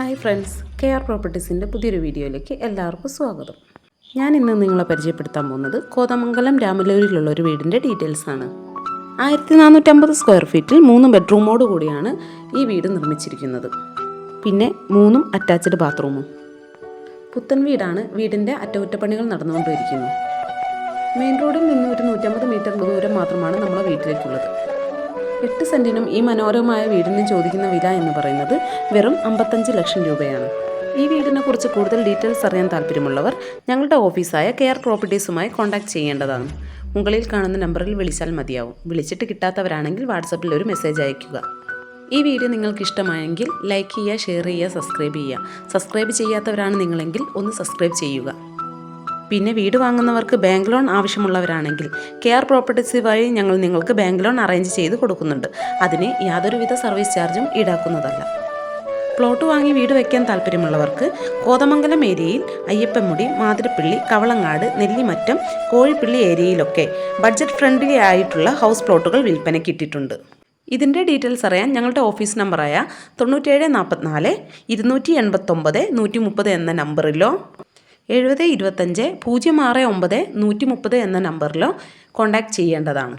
Hi friends K R പ്രോപ്പർട്ടീസിന്റെ പുതിയൊരു വീഡിയോയിലേക്ക് എല്ലാവർക്കും സ്വാഗതം. ഞാൻ ഇന്ന് നിങ്ങളെ പരിചയപ്പെടുത്താൻ പോകുന്നത് കോതമംഗലം രാമലൂരിലുള്ള ഒരു വീടിന്റെ ഡീറ്റെയിൽസ് ആണ്. ആയിരത്തി നാനൂറ്റമ്പത് സ്ക്വയർ ഫീറ്റിൽ മൂന്ന് ബെഡ്റൂമോട് കൂടിയാണ് ഈ വീട് നിർമ്മിച്ചിരിക്കുന്നത്. പിന്നെ മൂന്നും അറ്റാച്ച്ഡ് ബാത്റൂമും. പുത്തൻ വീടാണ് വീടിന്റെ അറ്റകുറ്റപ്പണികൾ നടന്നുകൊണ്ടിരിക്കുന്നു മെയിൻ റോഡിൽ നിന്ന് ഒരു നൂറ്റമ്പത് മീറ്റർ ദൂരം മാത്രമാണ് നമ്മളെ വീട്ടിലേക്കുള്ളത്. എട്ട് സെന്റിനും ഈ മനോഹരമായ വീടിന് ചോദിക്കുന്ന വില എന്ന് പറയുന്നത് വെറും അമ്പത്തഞ്ച് ലക്ഷം രൂപയാണ്. ഈ വീടിനെ കുറിച്ച് കൂടുതൽ ഡീറ്റെയിൽസ് അറിയാൻ താല്പര്യമുള്ളവർ ഞങ്ങളുടെ ഓഫീസായ കെയർ പ്രോപ്പർട്ടീസുമായി കോൺടാക്ട് ചെയ്യേണ്ടതാണ്. മുകളിൽ കാണുന്ന നമ്പറിൽ വിളിച്ചാൽ മതിയാവും. വിളിച്ചിട്ട് കിട്ടാത്തവരാണെങ്കിൽ വാട്സപ്പിൽ ഒരു മെസ്സേജ് അയയ്ക്കുക. ഈ വീഡിയോ നിങ്ങൾക്ക് ഇഷ്ടമായെങ്കിൽ ലൈക്ക് ചെയ്യുക ഷെയർ ചെയ്യുക സബ്സ്ക്രൈബ് ചെയ്യുക. സബ്സ്ക്രൈബ് ചെയ്യാത്തവരാണ് നിങ്ങളെങ്കിൽ ഒന്ന് സബ്സ്ക്രൈബ് ചെയ്യുക. പിന്നെ വീട് വാങ്ങുന്നവർക്ക് ബാങ്ക് ലോൺ ആവശ്യമുള്ളവരാണെങ്കിൽ കെ ആർ പ്രോപ്പർട്ടീസ് വഴി ഞങ്ങൾ നിങ്ങൾക്ക് ബാങ്ക് ലോൺ അറേഞ്ച് ചെയ്ത് കൊടുക്കുന്നുണ്ട്. അതിന് യാതൊരുവിധ സർവീസ് ചാർജും ഈടാക്കുന്നതല്ല. പ്ലോട്ട് വാങ്ങി വീട് വയ്ക്കാൻ താല്പര്യമുള്ളവർക്ക് കോതമംഗലം ഏരിയയിൽ അയ്യപ്പമുടി മാതിരപ്പള്ളി കവളങ്ങാട് നെല്ലിമറ്റം കോഴിപ്പള്ളി ഏരിയയിലൊക്കെ ബഡ്ജറ്റ് ഫ്രണ്ട്ലി ആയിട്ടുള്ള ഹൗസ് പ്ലോട്ടുകൾ വിൽപ്പനയ്ക്ക് ഇട്ടിട്ടുണ്ട്. ഇതിന്റെ ഡീറ്റെയിൽസ് അറിയാൻ ഞങ്ങളുടെ ഓഫീസ് നമ്പറായ തൊണ്ണൂറ്റേഴ് നാൽപ്പത്തിനാല് ഇരുന്നൂറ്റി എൺപത്തൊമ്പത് നൂറ്റി മുപ്പത് എന്ന നമ്പറിലോ എഴുപത് ഇരുപത്തഞ്ച് പൂജ്യം ആറ് ഒമ്പത് നൂറ്റി മുപ്പത് എന്ന നമ്പറിലോ കോൺടാക്റ്റ് ചെയ്യേണ്ടതാണ്.